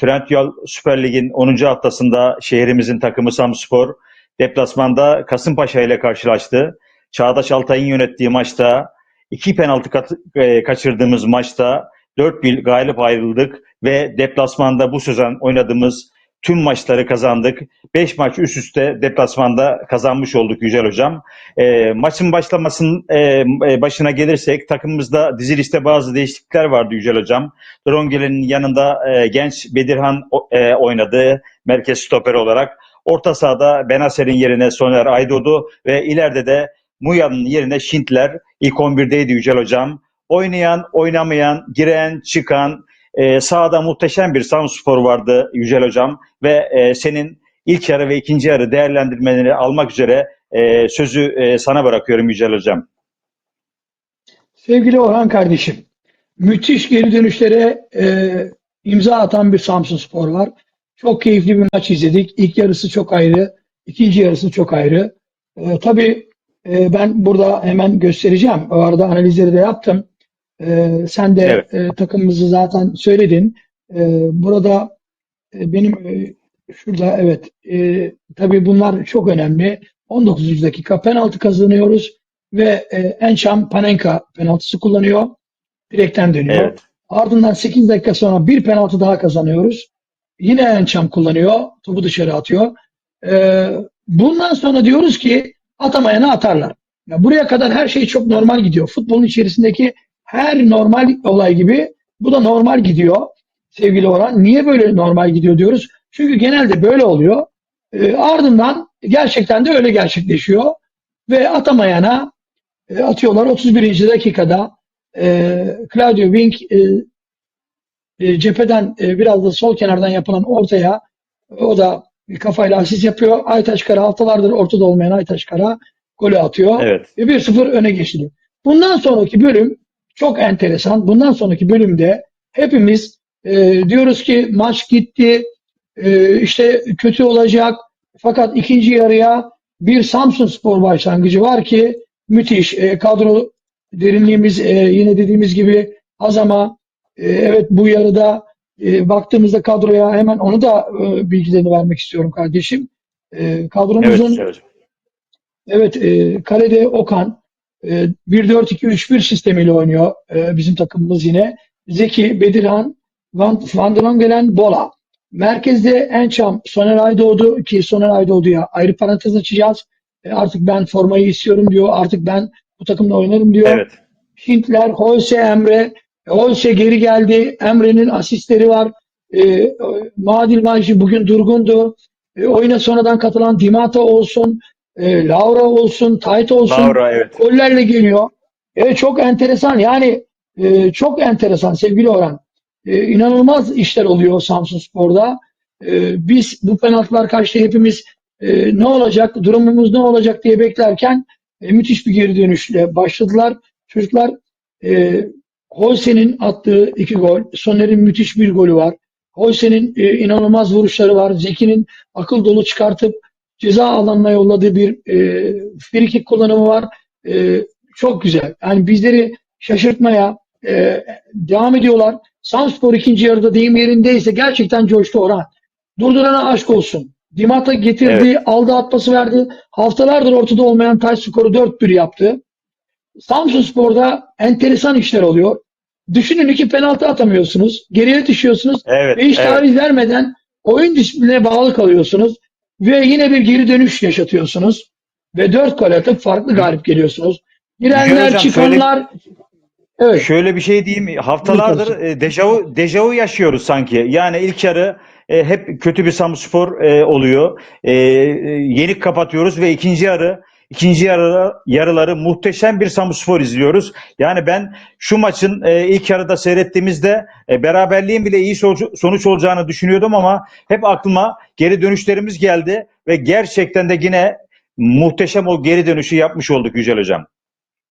Trendyol Süper Lig'in 10. haftasında şehrimizin takımı Samspor deplasmanda Kasımpaşa ile karşılaştı. Çağdaş Altay'ın yönettiği maçta iki penaltı e, kaçırdığımız maçta 4-1 galip ayrıldık ve deplasmanda bu sezon oynadığımız tüm maçları kazandık. 5 maç üst üste deplasmanda kazanmış olduk Yücel Hocam. E, maçın başlamasının e, başına gelirsek takımımızda dizilişte bazı değişiklikler vardı Yücel Hocam. Drongel'in yanında e, genç Bedirhan e, oynadı merkez stoper olarak. Orta sahada Benaser'in yerine Soner Aydoğdu ve ileride de Muya'nın yerine Şintler ilk 11'deydi Yücel Hocam. Oynayan, oynamayan, giren, çıkan, e, sahada muhteşem bir Samspor vardı Yücel Hocam ve e, senin ilk yarı ve ikinci yarı değerlendirmelerini almak üzere e, sözü e, sana bırakıyorum Yücel Hocam. Sevgili Orhan kardeşim, müthiş geri dönüşlere e, imza atan bir Samsun Spor var. Çok keyifli bir maç izledik. İlk yarısı çok ayrı, ikinci yarısı çok ayrı. E, tabii e, ben burada hemen göstereceğim. O arada analizleri de yaptım. E, sen de Evet. e, takımımızı zaten söyledin. E, burada e, benim e, şurada evet e, tabii bunlar çok önemli. 19. dakika penaltı kazanıyoruz ve e, Encham Panenka penaltısı kullanıyor. Direkten dönüyor. Evet. Ardından 8 dakika sonra bir penaltı daha kazanıyoruz. Yine Encham kullanıyor. Topu dışarı atıyor. E, bundan sonra diyoruz ki atamayana atarlar. Ya buraya kadar her şey çok normal gidiyor. Futbolun içerisindeki her normal olay gibi bu da normal gidiyor sevgili Orhan. Niye böyle normal gidiyor diyoruz? Çünkü genelde böyle oluyor. E, ardından gerçekten de öyle gerçekleşiyor. Ve atamayana e, atıyorlar 31. dakikada e, Claudio Wink e, e, cepheden e, biraz da sol kenardan yapılan ortaya o da bir kafayla asist yapıyor. Aytaş Kara haftalardır ortada olmayan Aytaş Kara golü atıyor Evet. ve 1-0 öne geçiliyor. Bundan sonraki bölüm çok enteresan. Bundan sonraki bölümde hepimiz e, diyoruz ki maç gitti, e, işte kötü olacak. Fakat ikinci yarıya bir Samsun Spor başlangıcı var ki müthiş. E, kadro derinliğimiz e, yine dediğimiz gibi az ama e, evet bu yarıda e, baktığımızda kadroya hemen onu da e, bilgilerini vermek istiyorum kardeşim. E, Evet kadromuzun Hocam. Evet, e, kalede Okan 1-4-2-3-1 sistemiyle oynuyor e, bizim takımımız yine. Zeki, Bedirhan, Van, Van der Longelen, Bola. Merkezde Ençam, Soner Aydoğdu ki Soner Aydoğdu'ya ayrı parantez açacağız. E, artık ben formayı istiyorum diyor. Artık ben bu takımda oynarım diyor. Evet. Hintler, Holse Emre. Holse geri geldi. Emre'nin asistleri var. E, Madil Majdi bugün durgundu. E, oyuna sonradan katılan Dimata olsun, e, Laura olsun, Tayt olsun Laura evet. gollerle geliyor. Evet çok enteresan yani e, çok enteresan sevgili Orhan. E, inanılmaz işler oluyor Samsun Spor'da. E, biz bu penaltılar kaçtı hepimiz e, ne olacak, durumumuz ne olacak diye beklerken e, müthiş bir geri dönüşle başladılar. Çocuklar e, Holse'nin attığı iki gol, Soner'in müthiş bir golü var. Holse'nin e, inanılmaz vuruşları var. Zeki'nin akıl dolu çıkartıp ceza alanına yolladığı bir e, free kick kullanımı var. E, çok güzel. Yani bizleri şaşırtmaya e, devam ediyorlar. Samspor ikinci yarıda deyim yerindeyse gerçekten coştu Orhan. Durdurana aşk olsun. Dimata getirdi, aldı atması verdi. Haftalardır ortada olmayan taş skoru 4-1 yaptı. Samsun Spor'da enteresan işler oluyor. Düşünün iki penaltı atamıyorsunuz. Geriye düşüyorsunuz. Evet. Ve hiç evet. taviz vermeden oyun disiplinine bağlı kalıyorsunuz. Ve yine bir geri dönüş yaşatıyorsunuz. Ve dört gol atıp farklı galip geliyorsunuz. Girenler, Hocam, çıkanlar. Evet. Şöyle bir şey diyeyim. Haftalardır e, dejavu, dejavu yaşıyoruz sanki. Yani ilk yarı e, hep kötü bir Samspor e, oluyor. E, e, yenik kapatıyoruz ve ikinci yarı ikinci yarı, yarıları muhteşem bir Samspor izliyoruz. Yani ben şu maçın e, ilk yarıda seyrettiğimizde e, beraberliğin bile iyi sonuç, olacağını düşünüyordum ama hep aklıma geri dönüşlerimiz geldi ve gerçekten de yine muhteşem o geri dönüşü yapmış olduk Yücel Hocam.